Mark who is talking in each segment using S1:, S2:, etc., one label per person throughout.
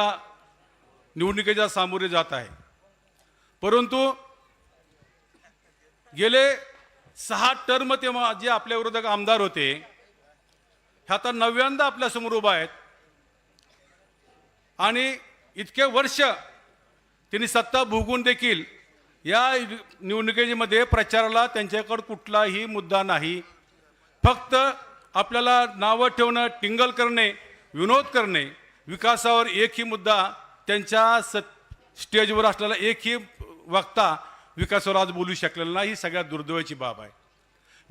S1: निवडणुकीच्या सामोरे जात आहे. परंतु गेले सहा टर्म तेव्हा जे आपल्या विरोधक आमदार होते हे आता नव्यांदा आपल्यासमोर उभा आहेत. आणि इतके वर्ष त्यांनी सत्ता भोगून देखील या निवडणुकीमध्ये प्रचाराला त्यांच्याकडे कुठलाही मुद्दा नाही. फक्त आपल्याला नावं ठेवणं टिंगल करणे विनोद करणे विकासावर एकही मुद्दा त्यांच्या स स्टेजवर असलेला एकही वक्ता विकासावर आज बोलू शकलेला नाही ही सगळ्यात दुर्दैवाची बाब आहे.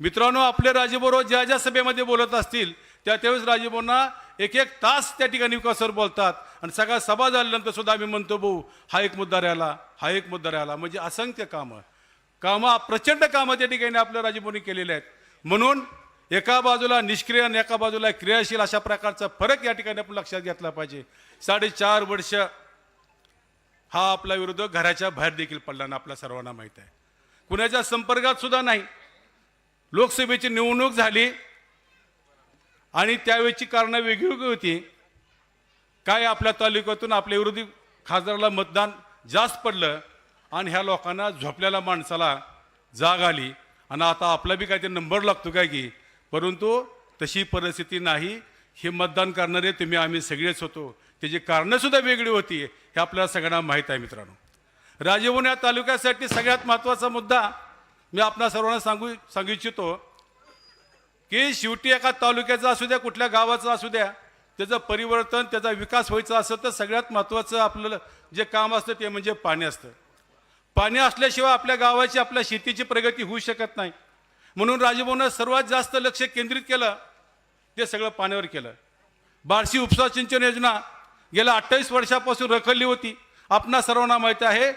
S1: मित्रांनो आपले राजेबरोबर ज्या ज्या सभेमध्ये बोलत असतील त्या त्यावेळेस राजेबोंना एक एक तास त्या ठिकाणी विकासावर बोलतात. आणि सगळ्या सभा झाल्यानंतर सुद्धा आम्ही म्हणतो भाऊ हा एक मुद्दा राहिला हा एक मुद्दा राहिला. म्हणजे असंख्य कामं. कामं प्रचंड कामं त्या ठिकाणी आपल्या राजेबोंनी केलेले आहेत. म्हणून एका बाजूला निष्क्रिय आणि एका बाजूला क्रियाशील अशा प्रकारचा फरक या ठिकाणी आपण लक्षात घेतला पाहिजे. साडेचार वर्ष हा आपला विरोध घराच्या बाहेर देखील पडला ना आपल्या सर्वांना माहीत आहे. कुणाच्या संपर्कात सुद्धा नाही. लोकसभेची निवडणूक झाली आणि त्यावेळची कारणं वेगवेगळी होती. काय आपल्या तालुक्यातून आपल्या विरोधी खासदाराला मतदान जास्त पडलं आणि ह्या लोकांना झोपलेल्या माणसाला जाग आली. आणि आता आपला बी काहीतरी नंबर लागतो काय की परंतु तशी परिस्थिती नाही. हे मतदान करणारे तुम्ही आम्ही सगळेच होतो. त्याची कारणंसुद्धा वेगळी होती. हे आपल्याला सगळ्यांना माहीत आहे मित्रांनो. राजेवून या तालुक्यासाठी सगळ्यात महत्त्वाचा मुद्दा मी आपणा सर्वांना सांगू सांगू इच्छितो की शेवटी एका तालुक्याचा असू द्या कुठल्या गावाचा असू द्या त्याचं परिवर्तन त्याचा विकास व्हायचा असेल तर सगळ्यात महत्त्वाचं आपलं जे काम असतं ते म्हणजे पाणी असतं. पाणी असल्याशिवाय आपल्या गावाची आपल्या शेतीची प्रगती होऊ शकत नाही. म्हणून राजभवनं सर्वात जास्त लक्ष केंद्रित केलं ते सगळं पाण्यावर केलं. बार्शी उपसा सिंचन योजना गेल्या अठ्ठावीस वर्षापासून रखडली होती. आपणा सर्वांना माहीत आहे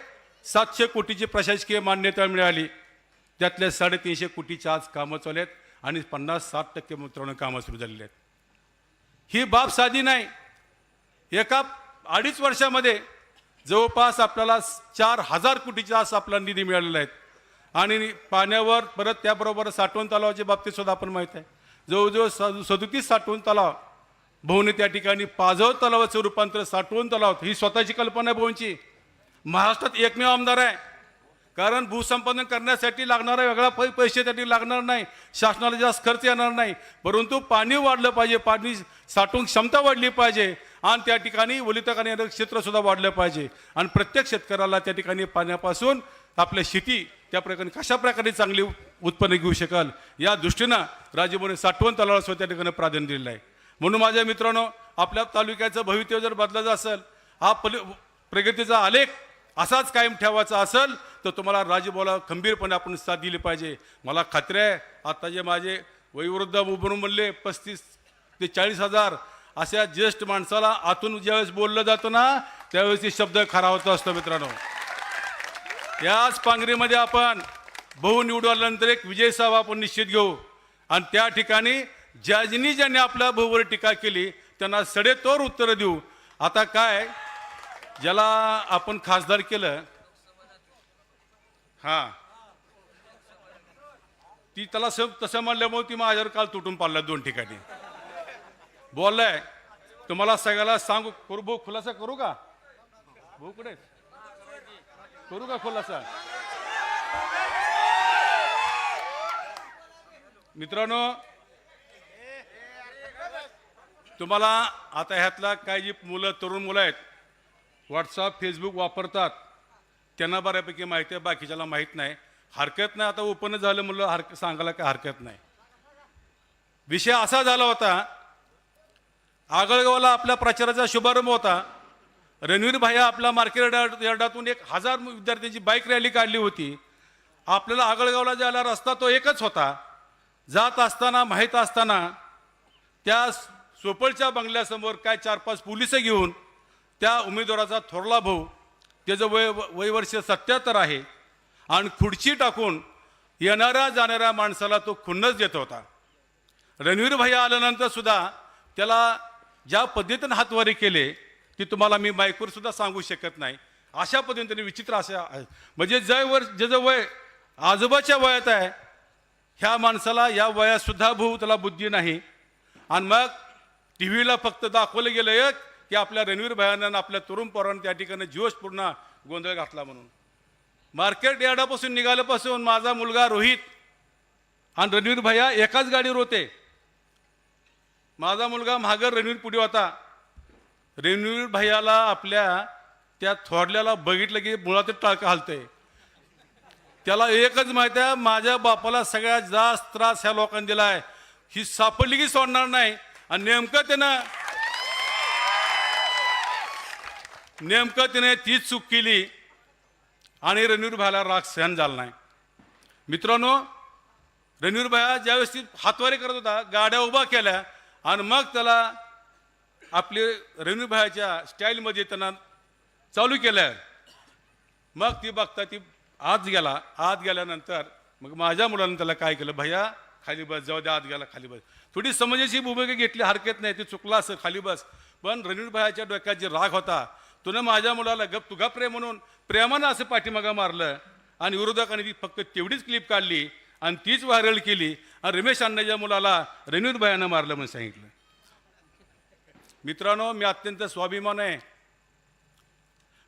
S1: सातशे कोटीची प्रशासकीय मान्यता मिळाली. त्यातल्या साडेतीनशे कोटीच्या आज कामं चालू आहेत आणि पन्नास साठ टक्के मित्रांनो कामं सुरू झालेली आहेत. ही बाब साधी नाही. एका अडीच वर्षामध्ये जवळपास आपल्याला चार हजार कोटीचा आज आपला निधी मिळालेला आहे. आणि पाण्यावर परत त्याबरोबर साठवण तलावाच्या बाबतीत सुद्धा आपण माहीत आहे. जवळजवळ स सदुतीस साठवण तलाव भाऊने त्या ठिकाणी पाझव तलावाचं रूपांतर साठवण तलाव ही स्वतःची कल्पना आहे भाऊंची महाराष्ट्रात एकमेव आमदार आहे. कारण भूसंपादन करण्यासाठी लागणारा वेगळा पै पैसे त्यासाठी लागणार नाही. शासनाला जास्त खर्च येणार नाही. परंतु पाणी वाढलं पाहिजे पाणी साठवून क्षमता वाढली पाहिजे आणि त्या ठिकाणी वलितकाने येणारं क्षेत्रसुद्धा वाढलं पाहिजे. आणि प्रत्येक शेतकऱ्याला त्या ठिकाणी पाण्यापासून आपल्या शेती त्या प्रकारे कशा प्रकारे चांगली उत्पन्न घेऊ शकाल? या दृष्टीनं राजीवने साठवण तलावाला स्वतः त्या ठिकाणी प्राधान्य दिलेलं आहे. म्हणून माझ्या मित्रांनो आपल्या तालुक्याचं भवितव्य जर बदलायचं असेल हा पल प्रगतीचा आलेख असाच कायम ठेवायचा असेल तर तुम्हाला राजभाऊला खंबीरपणे आपण साथ दिली पाहिजे. मला खात्री आहे आता जे माझे वयोवृद्ध उभरून म्हणले पस्तीस ते चाळीस हजार अशा ज्येष्ठ माणसाला आतून ज्यावेळेस बोललं जातं ना त्यावेळेस शब्द खरा होत असतो मित्रांनो. याच पांगरीमध्ये आपण बहु निवडून आल्यानंतर एक विजय साहेब आपण निश्चित घेऊ. आणि त्या ठिकाणी ज्याजनी ज्यांनी आपल्या भाऊवर टीका केली त्यांना सडेतोर उत्तरं देऊ. आता काय ज्याला आपण खासदार केलं हा. ती त्याला स तसं म्हणल्यामुळे ती माझ्यावर काल तुटून पाडला दोन ठिकाणी. बोललाय तुम्हाला सगळ्याला सांगू करू भाऊ खुलासा करू का? भाऊ कुठे करू का खुलासा मित्रांनो तुम्हाला आता ह्यातला काही जी मुलं तरुण मुलं आहेत व्हॉट्सअप फेसबुक वापरतात त्यांना बऱ्यापैकी माहिती आहे बाकीच्याला माहीत नाही. हरकत नाही आता ओपन झालं मुलं हरक सांगायला काय हरकत नाही. विषय असा झाला होता आगळगावला आपल्या प्रचाराचा शुभारंभ होता. रणवीर भाया आपला मार्केट यार्डातून एक हजार विद्यार्थ्यांची बाईक रॅली काढली होती. आपल्याला आगळगावला जायला रस्ता तो एकच होता. जात असताना माहीत असताना त्या सोपळच्या बंगल्यासमोर काय चार पाच पोलीस घेऊन त्या उमेदवाराचा थोरला भाऊ त्याचं वय वयवर्ष सत्याहत्तर आहे आणि खुर्ची टाकून येणाऱ्या जाणाऱ्या माणसाला तो खुन्नच देत होता. रणवीर भैया आल्यानंतर सुद्धा त्याला ज्या पद्धतीनं हातवारी केले ती तुम्हाला मी माईकवर सुद्धा सांगू शकत नाही. अशा पद्धतीने विचित्र अशा आहे म्हणजे जय वर जे वय आजोबाच्या वयात आहे ह्या माणसाला या वयात सुद्धा भाऊ त्याला बुद्धी नाही. आणि मग टी व्हीला फक्त दाखवलं गेलं एक की आपल्या रणवीर भयानं आपल्या तरुण पोरानं त्या ठिकाणी जीवच पूर्ण गोंधळ घातला म्हणून. मार्केट यार्डापासून निघाल्यापासून माझा मुलगा रोहित आणि रणवीर भैया एकाच गाडीवर होते. माझा मुलगा महागर रणवीर पुढे होता. रणवीर भैयाला आपल्या त्या थोरल्याला बघितलं की मुळातच टाळकं हलतंय. त्याला एकच माहिती आहे माझ्या बापाला सगळ्यात जास्त त्रास ह्या लोकांनी दिला आहे ही सापडली की सोडणार नाही. आणि नेमकं त्यानं नेमकं त्याने तीच चूक केली आणि रणवीर भाईला राग सहन झाला नाही. मित्रांनो रणवीर भाया ज्यावेळेस ती हातवारी करत होता गाड्या उभा केल्या आणि मग त्याला आपले रणवीर स्टाईलमध्ये त्यांना चालू केलं मग ती बघता ती आत गेला. आत गेल्यानंतर मग माझ्या मुलानं त्याला काय केलं? भैया खाली बस जाऊ द्या आत गेला खाली बस. थोडी समजाची भूमिका घेतली हरकत नाही ती चुकला असं खाली बस. पण रणवीरभायाच्या डोक्यात जे राग होता तुनं माझ्या मुलाला गप तुगा प्रेम म्हणून प्रेमानं असं पाठीमागा मारलं. आणि विरोधकांनी ती फक्त तेवढीच क्लिप काढली आणि तीच व्हायरल केली. आणि रमेश अण्णाच्या मुलाला रणवीरभायानं मारलं म्हणून सांगितलं. मित्रांनो मी अत्यंत स्वाभिमान आहे.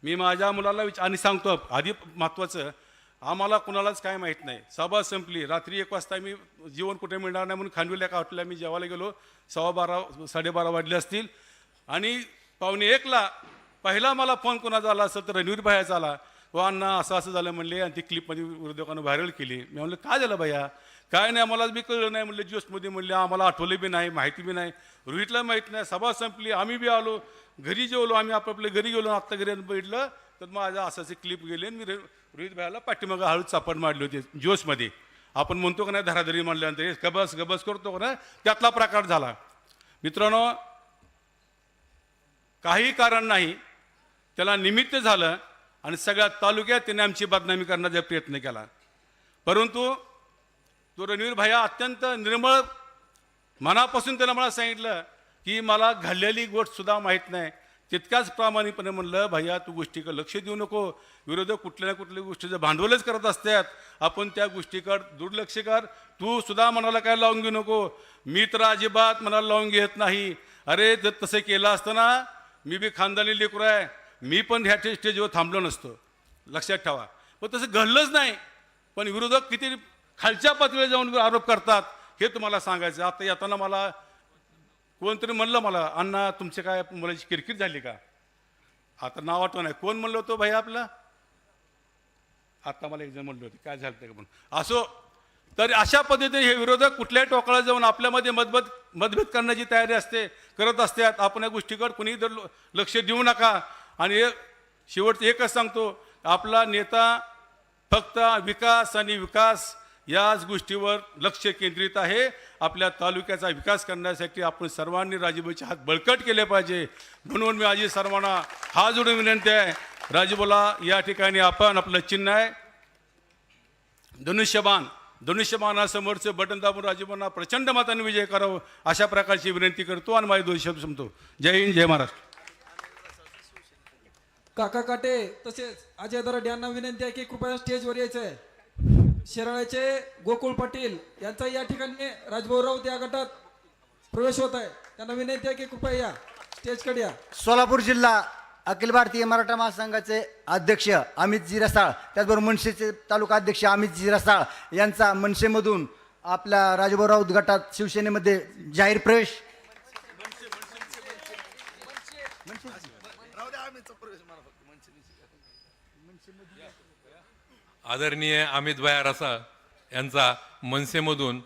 S1: मी माझ्या मुलाला विचार आणि सांगतो आधी महत्त्वाचं आम्हाला कुणालाच काय माहीत नाही. सभा संपली रात्री एक वाजता मी जेवण कुठे मिळणार नाही म्हणून खांडविल्या का हॉटेलला मी जेवायला गेलो. सव्वा बारा साडेबारा वाजले असतील. आणि पावणे एकला पहिला मला फोन कोणाचा आला असेल तर रणवीर भायाचा आला. व अण्णा असं असं झालं म्हणले. आणि ती क्लिपमध्ये विरोधकानं व्हायरल केली. मी म्हणलं काय झालं भैया? काय नाही आम्हाला बी कळलं नाही म्हणलं. ज्योसमध्ये म्हणले आम्हाला आठवलं बी नाही माहिती बी नाही. रोहितला माहीत नाही सभा संपली आम्ही बी आलो घरी जेवलो आम्ही आपापल्या घरी गेलो आत्ता घरी बघितलं तर माझं असाचे क्लिप गेले आणि मी रोहित भाईला पाठीमागं हळूच चापड मारली होती जोशमध्ये. आपण म्हणतो का नाही धराधरी म्हणल्यानंतर हे गबस गबस करतो का नाही? त्यातला प्रकार झाला. मित्रांनो काही कारण नाही त्याला निमित्त झालं आणि सगळ्या तालुक्यात त्याने आमची बदनामी करण्याचा प्रयत्न केला. परंतु तो रणवीर भाया अत्यंत निर्मळ मनापासून त्याला मला सांगितलं की मला घडलेली गोष्टसुद्धा माहीत नाही. तितक्याच प्रामाणिकपणे म्हणलं भैया तू गोष्टीकडे लक्ष देऊ नको. विरोधक कुठल्या ना कुठल्या गोष्टीचं भांडवलच करत असतात. आपण त्या गोष्टीकडे दुर्लक्ष कर. तू सुद्धा मनाला काय लावून घेऊ नको. मी तर अजिबात मनाला लावून घेत नाही. अरे जर तसं केलं असतं ना मी बी खानदानी लेकरू आहे. मी पण ह्या स्टेजवर थांबलो नसतो. लक्षात ठेवा. पण तसं घडलंच नाही. पण विरोधक किती खालच्या पातळीवर जाऊन आरोप करतात. हे तुम्हाला सांगायचं आता येताना मला कोणतरी म्हणलं मला अण्णा तुमचे काय मुलाची किरकिर झाली का? आता नाव आठवण आहे. कोण म्हणलं होतं भाई आपला? आता मला एक जण म्हणलं होते काय झालं ते का? म्हणून. असो तर अशा पद्धतीने हे विरोधक कुठल्याही टोकाला जाऊन आपल्यामध्ये मतभेद मतभेद करण्याची तयारी असते करत असतात. आपण या गोष्टीकडे कुणीही जर ल- लक्ष देऊ नका. आणि हे शेवटचं एकच सांगतो आपला नेता फक्त विकास आणि विकास याच गोष्टीवर लक्ष केंद्रित आहे. आपल्या तालुक्याचा विकास करण्यासाठी आपण सर्वांनी राजीबाईचे हात बळकट केले पाहिजे. म्हणून मी आजी सर्वांना हा जोडून विनंती आहे. राजीबाला या ठिकाणी आपण आपलं चिन्ह आहे. धनुष्यबाण धनुष्यबाणासमोरचे बटन दाबून राजीबांना प्रचंड मताने विजय करावं अशा प्रकारची विनंती करतो आणि माझे दोन शब्द संपतो. जय हिंद जय महाराष्ट्र.
S2: काका काटे तसेच अजय दराड यांना विनंती आहे की कृपया स्टेजवर यायचं आहे शिराळ्याचे गोकुळ पाटील यांचा या ठिकाणी राजभाऊ राऊत या गटात प्रवेश होत आहे. त्यांना विनंती आहे की कृपया या. स्टेजकडे या.
S3: सोलापूर जिल्हा अखिल भारतीय मराठा महासंघाचे अध्यक्ष अमितजी रसाळ त्याचबरोबर मनसेचे तालुका अध्यक्ष अमितजी रसाळ यांचा मनसेमधून आपल्या राजभाऊ राऊत गटात शिवसेनेमध्ये जाहीर प्रवेश
S4: आदरणीय अमित भाया रसा यांचा मनसेमधून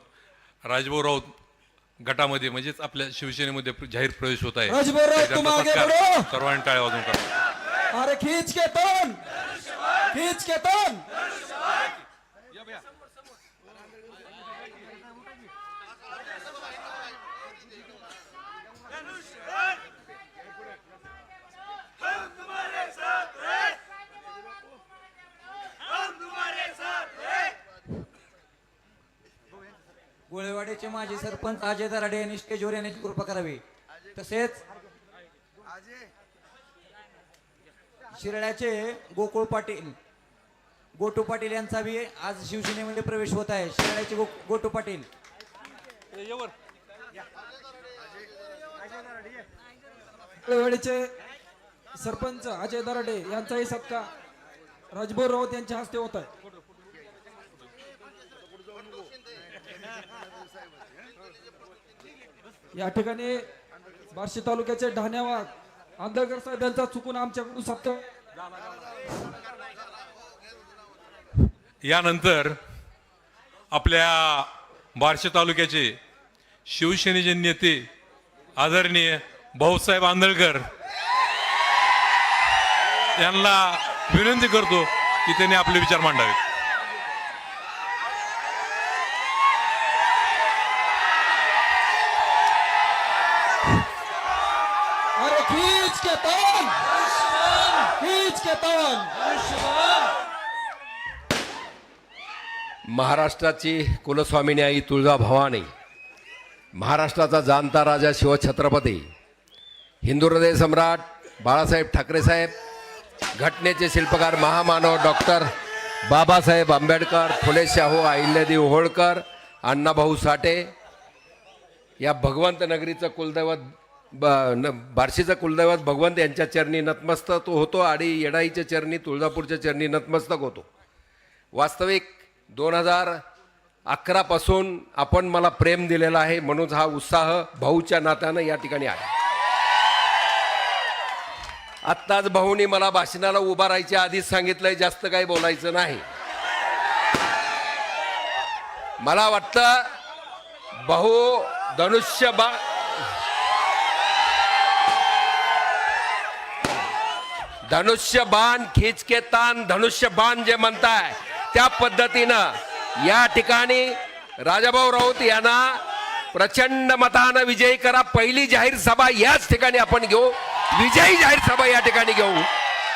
S4: राजभाऊ राऊत गटामध्ये म्हणजेच आपल्या शिवसेनेमध्ये जाहीर प्रवेश होत आहे. सर्वांनी टाळ्या वाजून करा.
S2: अरे खींच के तोन खींच के तोन
S5: गोळेवाडीचे माजी सरपंच अजय दराडे यांनी स्टेजवर येण्याची कृपा करावी. तसेच शिरड्याचे गोकुळ पाटील गोटू पाटील यांचा बी आज शिवसेनेमध्ये प्रवेश होत आहे. शिरड्याचे गो गोटू पाटील.
S2: वेळेचे सरपंच अजय दराडे यांचाही सत्कार राजभाऊ राऊत यांच्या हस्ते होत आहे. या ठिकाणी बार्शी तालुक्याचे ढाण्यावाद आंधळकर साहेब यांचा चुकून आमच्याकडून सत्य
S4: यानंतर आपल्या बार्शी तालुक्याचे शिवसेनेचे नेते आदरणीय भाऊसाहेब आंधळकर यांना विनंती करतो की त्यांनी आपले विचार मांडावेत.
S2: खींच हीच तवन के
S6: महाराष्ट्राची कुलस्वामिनी आई तुळजाभवानी महाराष्ट्राचा जाणता राजा शिवछत्रपती हिंदू हृदय सम्राट बाळासाहेब ठाकरे साहेब घटनेचे शिल्पकार महामानव डॉक्टर बाबासाहेब आंबेडकर फुले शाहू अहिल्यादेवी होळकर अण्णाभाऊ साठे या भगवंत नगरीचं कुलदैवत ब न बार्शीचं कुलदैवत भगवंत यांच्या चरणी नतमस्तक होतो आणि येडाईच्या चरणी तुळजापूरच्या चरणी नतमस्तक होतो. वास्तविक दोन हजार अकरापासून आपण मला प्रेम दिलेला आहे म्हणून हा उत्साह भाऊच्या नात्यानं या ठिकाणी आहे आत्ताच भाऊनी मला भाषणाला उभा राहायच्या आधीच सांगितलंय जास्त काही बोलायचं नाही. मला वाटतं भाऊ धनुष्य बा धनुष्य बाण खिच के तान धनुष्य बाण जे म्हणताय त्या पद्धतीनं या ठिकाणी राजाभाऊ राऊत यांना प्रचंड मतानं विजयी करा. पहिली जाहीर सभा याच ठिकाणी आपण घेऊ. विजयी जाहीर सभा या ठिकाणी घेऊ.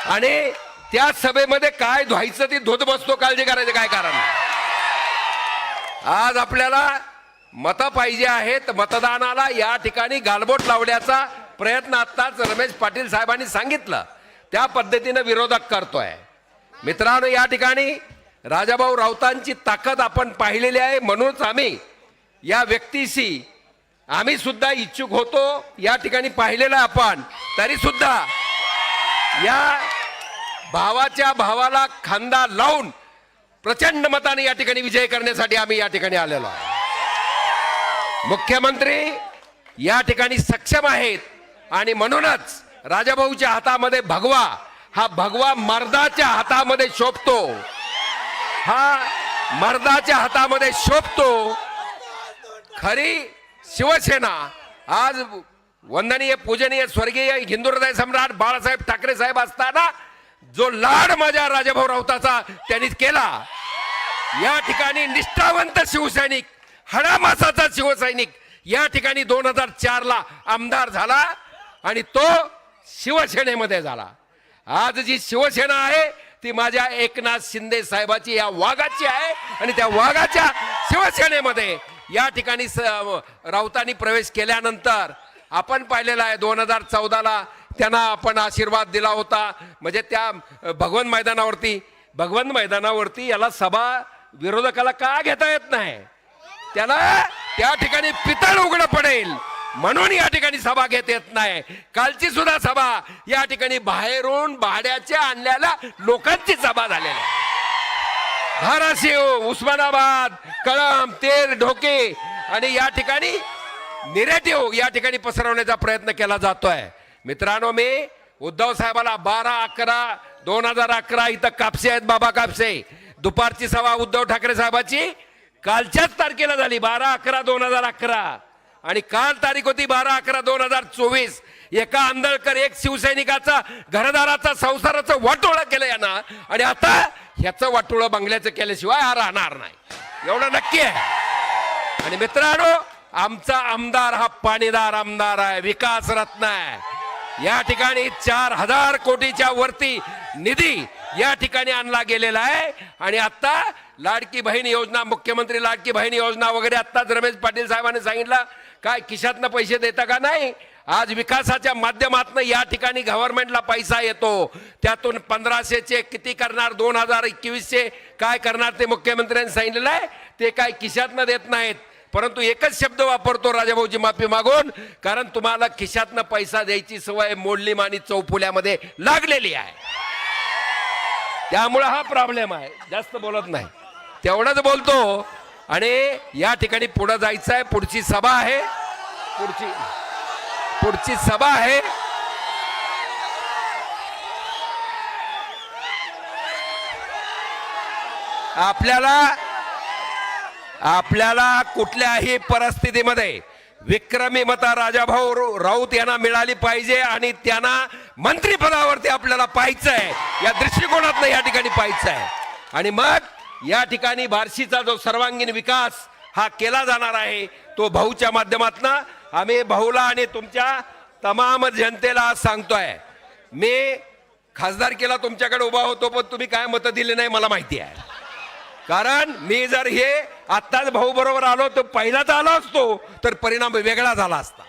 S6: आणि त्या सभेमध्ये काय धुवायचं ते धुत बसतो काळजी करायचं काय कारण? आज आपल्याला मतं पाहिजे आहेत. मतदानाला या ठिकाणी गालबोट लावण्याचा प्रयत्न आत्ताच रमेश पाटील साहेबांनी सांगितलं. त्या पद्धतीनं विरोधक करतोय. मित्रांनो या ठिकाणी राजाभाऊ राऊतांची ताकद आपण पाहिलेली आहे. म्हणूनच आम्ही या व्यक्तीशी आम्ही सुद्धा इच्छुक होतो. या ठिकाणी पाहिलेलं आहे आपण. तरी सुद्धा या भावाच्या भावाला खांदा लावून प्रचंड मताने या ठिकाणी विजय करण्यासाठी आम्ही या ठिकाणी आलेलो आहे मुख्यमंत्री या ठिकाणी सक्षम आहेत. आणि म्हणूनच राजाभाऊच्या हातामध्ये भगवा हा भगवा मर्दाच्या हातामध्ये शोभतो. हा मर्दाच्या हातामध्ये शोभतो. खरी शिवसेना. आज वंदनीय पूजनीय स्वर्गीय हिंदुहृदय सम्राट बाळासाहेब ठाकरे साहेब असताना जो लाड माझ्या राजाभाऊ राऊताचा त्यांनी केला. या ठिकाणी निष्ठावंत शिवसैनिक हडामासाचा शिवसैनिक या ठिकाणी दोन हजार चार ला आमदार झाला आणि तो शिवसेनेमध्ये झाला. आज जी शिवसेना आहे ती माझ्या एकनाथ शिंदे साहेबाची या वाघाची आहे आणि त्या वाघाच्या शिवसेनेमध्ये या ठिकाणी राऊतांनी प्रवेश केल्यानंतर आपण पाहिलेला आहे दोन हजार चौदाला त्यांना आपण आशीर्वाद दिला होता. म्हणजे त्या भगवंत मैदानावरती भगवंत मैदानावरती याला सभा विरोधकाला का घेता येत नाही? त्याला त्या ठिकाणी पितळ उघडं पडेल. म्हणून या ठिकाणी सभा घेत येत नाही. कालची सुद्धा सभा या ठिकाणी बाहेरून भाड्याच्या आणलेल्या लोकांची सभा झालेली आहे. धाराशिव उस्मानाबाद कळम तेर ढोके आणि या ठिकाणी निरेटिव्ह या ठिकाणी पसरवण्याचा प्रयत्न केला जातोय. मित्रांनो मी उद्धव साहेबाला बारा अकरा दोन हजार अकरा इथं कापसे आहेत बाबा कापसे. दुपारची सभा उद्धव ठाकरे साहेबाची. कालच्याच तारखेला झाली बारा अकरा दोन हजार अकरा. आणि काल तारीख होती बारा अकरा दोन हजार चोवीस. एका आंधळकर एक शिवसैनिकाचा घरदाराचा संसाराचं वाटोळं केलं यांना. आणि आता ह्याचं वाटोळं बंगल्याचं केल्याशिवाय हा राहणार नाही. एवढं नक्की आहे. आणि मित्रांनो आमचा आमदार हा पाणीदार आमदार आहे विकास रत्न आहे. या ठिकाणी चार हजार कोटीच्या वरती निधी या ठिकाणी आणला गेलेला आहे. आणि आता लाडकी बहीण योजना मुख्यमंत्री लाडकी बहीण योजना वगैरे आत्ताच रमेश पाटील साहेबांनी सांगितलं. काय खिशातनं पैसे देता का नाही? आज विकासाच्या माध्यमातून या ठिकाणी गव्हर्नमेंटला पैसा येतो. त्यातून पंधराशेचे किती करणार? दोन हजार एकवीसचे काय करणार ते मुख्यमंत्र्यांनी सांगितलेलं आहे. ते काय खिशातनं देत नाहीत. परंतु एकच शब्द वापरतो राजाभाऊची माफी मागून कारण तुम्हाला खिशातनं पैसा द्यायची सवय मोडली मानी चौफुल्यामध्ये लागलेली आहे. त्यामुळं हा प्रॉब्लेम आहे. जास्त बोलत नाही. तेवढंच बोलतो. आणि या ठिकाणी पुढं जायचं आहे पुढची सभा आहे. पुढची पुढची सभा आहे. आपल्याला आपल्याला कुठल्याही परिस्थितीमध्ये विक्रमी मता राजाभाऊ राऊत यांना मिळाली पाहिजे आणि त्यांना मंत्रिपदावरती आपल्याला पाहायचं आहे या दृष्टिकोनातनं या ठिकाणी पाहायचं आहे आणि मग या ठिकाणी बार्शीचा जो सर्वांगीण विकास हा केला जाणार आहे तो भाऊच्या माध्यमातून आम्ही भाऊला आणि तुमच्या तमाम जनतेला आज सांगतोय. मी खासदार केला तुमच्याकडे उभा होतो पण तुम्ही काय मतं दिली नाही मला माहिती आहे. कारण मी जर हे आत्ताच भाऊ बरोबर आलो तर पहिलाच आलो असतो तर परिणाम वेगळा झाला असता.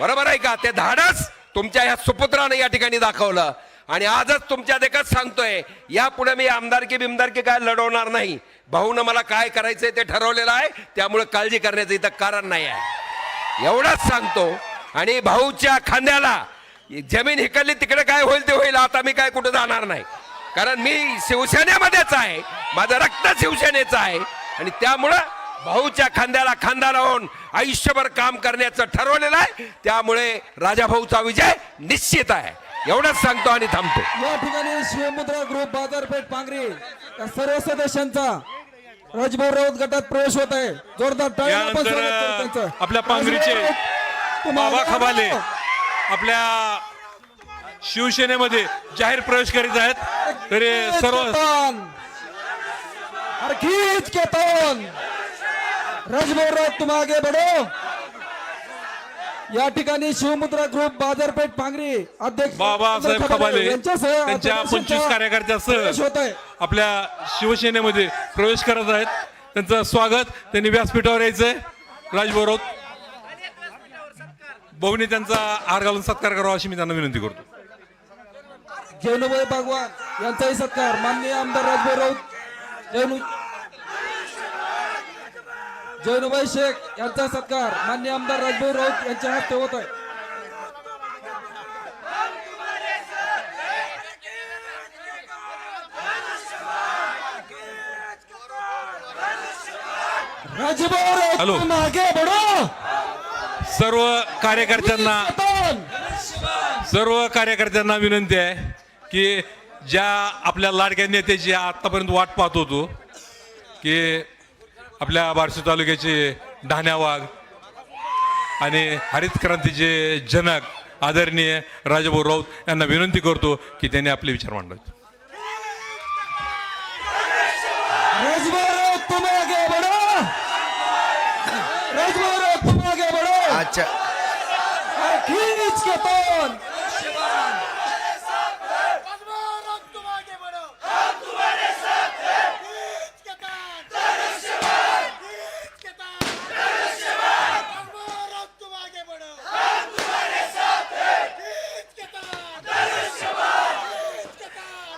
S6: बरोबर आहे का? ते धाडस तुमच्या ह्या सुपुत्राने या ठिकाणी दाखवलं. आणि आजच तुमच्या देखत सांगतोय यापुढे मी आमदारकी बिमदारकी काय लढवणार नाही. भाऊनं मला काय करायचंय ते ठरवलेलं आहे त्यामुळे काळजी करण्याचं इथं कारण नाही आहे. एवढंच सांगतो. आणि भाऊच्या खांद्याला जमीन हिकडली तिकडे काय होईल ते होईल आता मी काय कुठं जाणार नाही. कारण मी शिवसेनेमध्येच आहे माझं रक्त शिवसेनेचं आहे. आणि त्यामुळं भाऊच्या खांद्याला खांदा लावून आयुष्यभर काम करण्याचं ठरवलेलं आहे. त्यामुळे राजाभाऊचा विजय निश्चित आहे. एवढंच सांगतो आणि थांबतो.
S2: या ठिकाणी शिवमुद्रा ग्रुप बाजारपेठ पांगरी या सर्व सदस्यांचा राजभाऊ राऊत गटात प्रवेश होत आहे. जोरदार टाळ्या आपण
S7: यानंतर
S2: स्वागत करू त्यांचं.
S7: आपल्या पांगरीचे
S2: तुम्हाला
S7: बाबा खबाले आपल्या शिवसेनेमध्ये जाहीर प्रवेश करीत आहेत. तरी सर्व
S2: केतन. अरे खींच केतन. राजभाऊ राऊत तुम आगे बढो. या ठिकाणी शिवमुद्रा ग्रुप बाजारपेठ पांगरी अध्यक्ष
S7: बाबासाहेब खबाले त्यांच्या पंचवीस
S2: प्रवेश
S7: कार्यकर्त्यासह आपल्या शिवसेनेमध्ये प्रवेश करत आहेत. त्यांचं स्वागत त्यांनी व्यासपीठावर यायचंय. राजभाऊ राऊत भाऊनी त्यांचा हार घालून सत्कार करावा अशी मी त्यांना विनंती करतो.
S2: जैनुभाई भगवान यांचाही सत्कार. माननीय आमदार राजभाऊ राऊत जैनु जैनुभाई शेख यांचा सत्कार माननीय आमदार राजभाऊ राऊत यांच्या हस्ते होत आहे राजभाऊ
S7: हॅलो.
S2: तुम आगे बढो
S7: सर्व कार्यकर्त्यांना. सर्व कार्यकर्त्यांना विनंती आहे की ज्या आपल्या लाडक्या नेत्याची आतापर्यंत वाट पाहत होतो की आपल्या बार्शी तालुक्याचे ढाण्या वाघ आणि हरित क्रांतीचे जनक आदरणीय राजाभाऊ राऊत यांना विनंती करतो की त्यांनी आपले विचार मांडावेत.
S2: राजभाऊ राऊत तुम आगे बढो राजभाऊ राऊत तुम आगे बढो
S3: अच्छा
S2: अरे खींच के तोन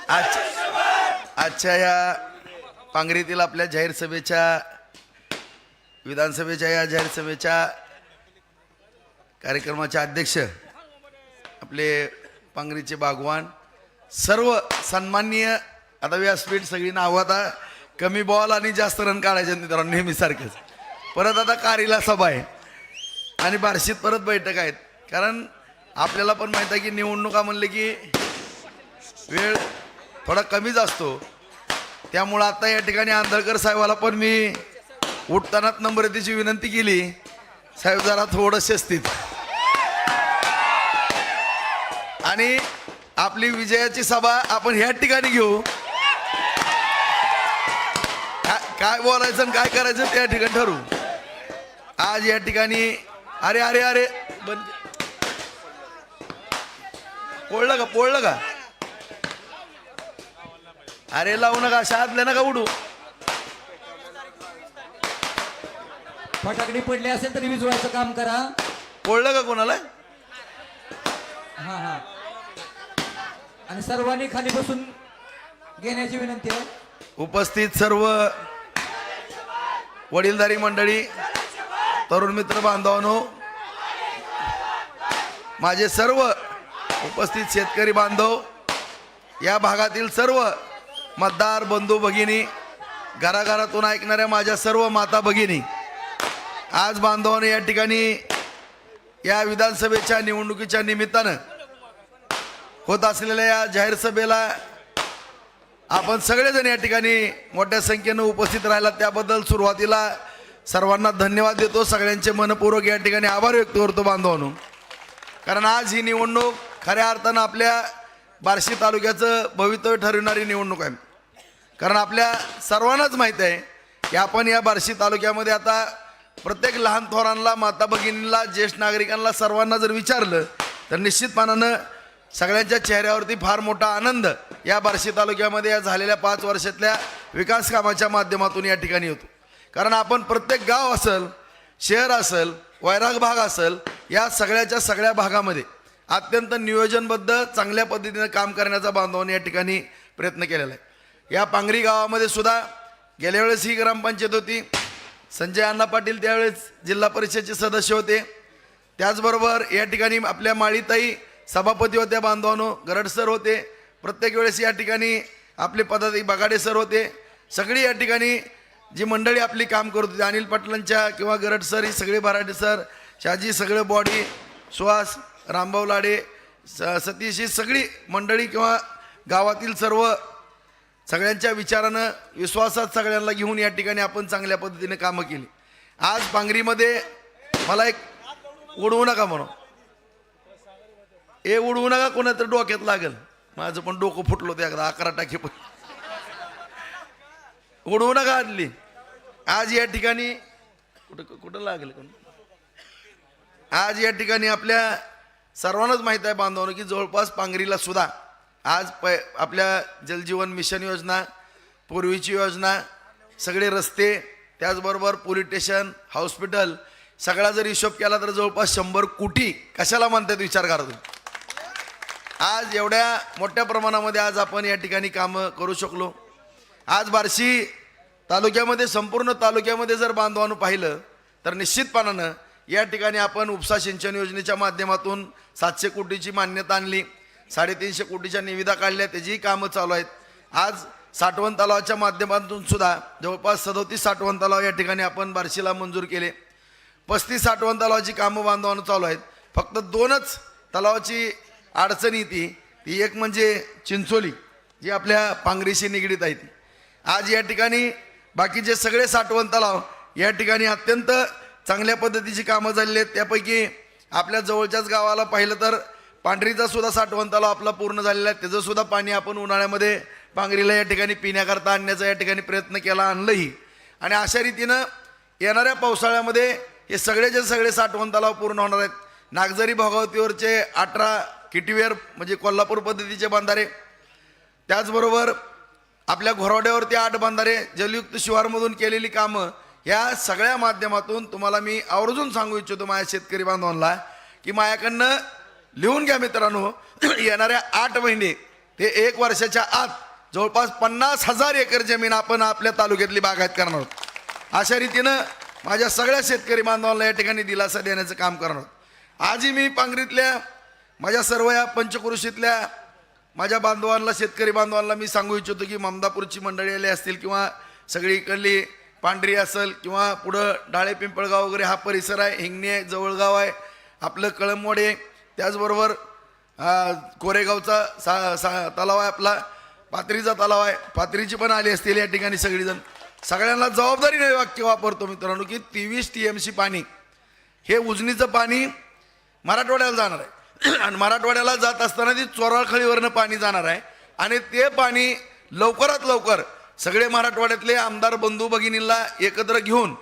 S8: आजच्या आजच्या या पांगरीतील आपल्या जाहीर सभेच्या विधानसभेच्या या जाहीर सभेच्या कार्यक्रमाचे अध्यक्ष आपले पांगरीचे बागवान सर्व सन्माननीय आता व्यासपीठ सगळी नावं आता कमी बॉल आणि जास्त रन काढायचे मित्रांनो नेहमीसारखेच परत आता कारीला सभा आहे. आणि बार्शीत परत बैठक आहेत. कारण आपल्याला पण माहीत आहे की निवडणुका म्हणले की वेळ थोडा कमीच असतो. त्यामुळं आता या ठिकाणी आंधळकर साहेबाला पण मी उठतानाच नम्रतेची विनंती केली. साहेब जरा थोडं शिस्तीत आणि आपली विजयाची सभा आपण ह्या ठिकाणी घेऊ. काय- काय बोलायचं आणि काय करायचं त्या ठिकाणी ठरवू. आज या ठिकाणी अरे अरे अरे बंद. पोळलं का पोळलं का? अरे लावू नका शाळेतले नका उडू.
S5: फटाकडी पडली असेल तरी विजवायचं काम करा.
S8: पोळलं का कोणाला?
S5: हा हा. आणि सर्वांनी खाली बसून घेण्याची विनंती आहे.
S8: उपस्थित सर्व वडीलधारी मंडळी तरुण मित्र बांधवांनो माझे सर्व उपस्थित शेतकरी बांधव या भागातील सर्व मतदार बंधू भगिनी घराघरातून ऐकणाऱ्या माझ्या सर्व माता भगिनी आज बांधवांनो या ठिकाणी या विधानसभेच्या निवडणुकीच्या निमित्तानं होत असलेल्या या जाहीर सभेला आपण सगळेजण या ठिकाणी मोठ्या संख्येनं उपस्थित राहिला. त्याबद्दल सुरुवातीला सर्वांना धन्यवाद देतो. सगळ्यांचे मनपूर्वक या ठिकाणी आभार व्यक्त करतो बांधवांनो. कारण आज ही निवडणूक खऱ्या अर्थानं आपल्या बार्शी तालुक्याचं भवितव्य ठरविणारी निवडणूक आहे. कारण आपल्या सर्वांनाच माहीत आहे की आपण या बार्शी तालुक्यामध्ये आता प्रत्येक लहान थोरांना माता भगिनींना ज्येष्ठ नागरिकांना सर्वांना जर विचारलं तर निश्चितपणानं सगळ्यांच्या चेहऱ्यावरती फार मोठा आनंद या बार्शी तालुक्यामध्ये या झालेल्या पाच वर्षातल्या विकास कामाच्या माध्यमातून या ठिकाणी होतो. कारण आपण प्रत्येक गाव असेल शहर असेल वैराग भाग असेल या सगळ्याच्या सगळ्या भागामध्ये अत्यंत नियोजनबद्ध चांगल्या पद्धतीनं काम करण्याचा बांधवांनी या ठिकाणी प्रयत्न केलेला आहे. या पांगरी गावामध्ये सुद्धा गेल्या वेळेस ही ग्रामपंचायत होती. संजय अण्णा पाटील त्यावेळेस जिल्हा परिषदचे सदस्य होते. त्याचबरोबर या ठिकाणी आपल्या माळीताई सभापती होत्या बांधवानो गरड सर होते. प्रत्येक वेळेस या ठिकाणी आपले पदाधिकारी बगाडे सर होते. सगळी या ठिकाणी जी मंडळी आपली काम करत होती अनिल पाटलांच्या किंवा गरड सर ही सगळे भराडे सर शाजी सगळे बॉडी सुहास रामभाऊ लाडे स सतीश ही सगळी मंडळी किंवा गावातील सर्व सगळ्यांच्या विचारानं विश्वासात सगळ्यांना घेऊन या ठिकाणी आपण चांगल्या पद्धतीने कामं केली. आज पांगरीमध्ये मला एक उडवू नका म्हणून. ए उडवू नका कोणातरी डोक्यात लागेल. माझं पण डोकं फुटलं होतं एकदा अकरा टाके पण. उडवू नका आदली. आज या ठिकाणी कुठं कुठं लागेल कोण? आज या ठिकाणी आपल्या सर्वांनाच माहीत आहे बांधवानं की जवळपास पांगरीला सुद्धा आज प आपल्या जलजीवन मिशन योजना पूर्वीची योजना सगळे रस्ते त्याचबरोबर पोलीस स्टेशन हॉस्पिटल सगळा जर हिशोब केला तर जवळपास शंभर कोटी कशाला म्हणतात विचार करा तुम्ही? आज एवढ्या मोठ्या प्रमाणामध्ये आज आपण या ठिकाणी कामं करू शकलो. आज बार्शी तालुक्यामध्ये संपूर्ण तालुक्यामध्ये जर बांधवानं पाहिलं तर निश्चितपणानं या ठिकाणी आपण उपसा सिंचन योजनेच्या माध्यमातून सातशे कोटीची मान्यता आणली. साडेतीनशे कोटीच्या निविदा काढल्या त्याचीही कामं चालू आहेत. आज साठवण तलावाच्या माध्यमातून सुद्धा जवळपास सदोतीस साठवण तलाव या ठिकाणी आपण बार्शीला मंजूर केले. पस्तीस साठवण तलावाची कामं बांधवानं चालू आहेत. फक्त दोनच तलावाची अडचणी येते ती एक म्हणजे चिंचोली जी आपल्या पांगरीशी निगडीत आहे ती. आज या ठिकाणी बाकीचे सगळे साठवण तलाव या ठिकाणी अत्यंत चांगल्या पद्धतीची कामं झालेली आहेत. त्यापैकी आपल्या जवळच्याच गावाला पाहिलं तर पांढरीचा सुद्धा साठवण तलाव आपला पूर्ण झालेला आहे. त्याचं सुद्धा पाणी आपण उन्हाळ्यामध्ये पांगरीला या ठिकाणी पिण्याकरता आणण्याचा या ठिकाणी प्रयत्न केला आणलंही. आणि अशा रीतीनं येणाऱ्या पावसाळ्यामध्ये हे सगळेचे सगळे साठवण तलाव पूर्ण होणार आहेत. नागझरी भोगावतीवरचे अठरा किटीवेअर म्हणजे कोल्हापूर पद्धतीचे बांधारे. त्याचबरोबर आपल्या घोरवड्यावरती आठ बांधारे जलयुक्त शिवारमधून केलेली कामं या सगळ्या माध्यमातून तुम्हाला मी आवर्जून सांगू इच्छितो माझ्या शेतकरी बांधवांना की माझ्याकडनं लिहून घ्या मित्रांनो. येणाऱ्या आठ महिने ते एक वर्षाच्या आत जवळपास पन्नास हजार एकर जमीन आपण आपल्या तालुक्यातली बागायत करणार आहोत. अशा रीतीनं माझ्या सगळ्या शेतकरी बांधवांना या ठिकाणी दिलासा देण्याचं काम करणार आहोत. आजही मी पांगरीतल्या माझ्या सर्व या पंचकृषीतल्या माझ्या बांधवांना शेतकरी बांधवांना मी सांगू इच्छितो की ममदापूरची मंडळी आली असतील किंवा सगळीकडली पांढरी असेल किंवा पुढं डाळे पिंपळगाव वगैरे हा परिसर आहे हिंगणी आहे जवळगाव आहे आपलं कळमवाडी आहे त्याचबरोबर कोरेगावचा सा सा तलाव आहे आपला पाथरीचा तलाव आहे. पाथरीची पण आली असतील या ठिकाणी सगळीजण. सगळ्यांना जबाबदारीने वाक्य वापरतो मित्रांनो की तेवीस टी एम सी पाणी. हे उजनीचं पाणी मराठवाड्याला जाणार आहे. आणि मराठवाड्याला जात असताना ती चोराळखळीवरनं पाणी जाणार आहे. आणि ते पाणी लवकरात लवकर सगळे मराठवाड्यातले आमदार बंधू भगिनींना एकत्र घेऊन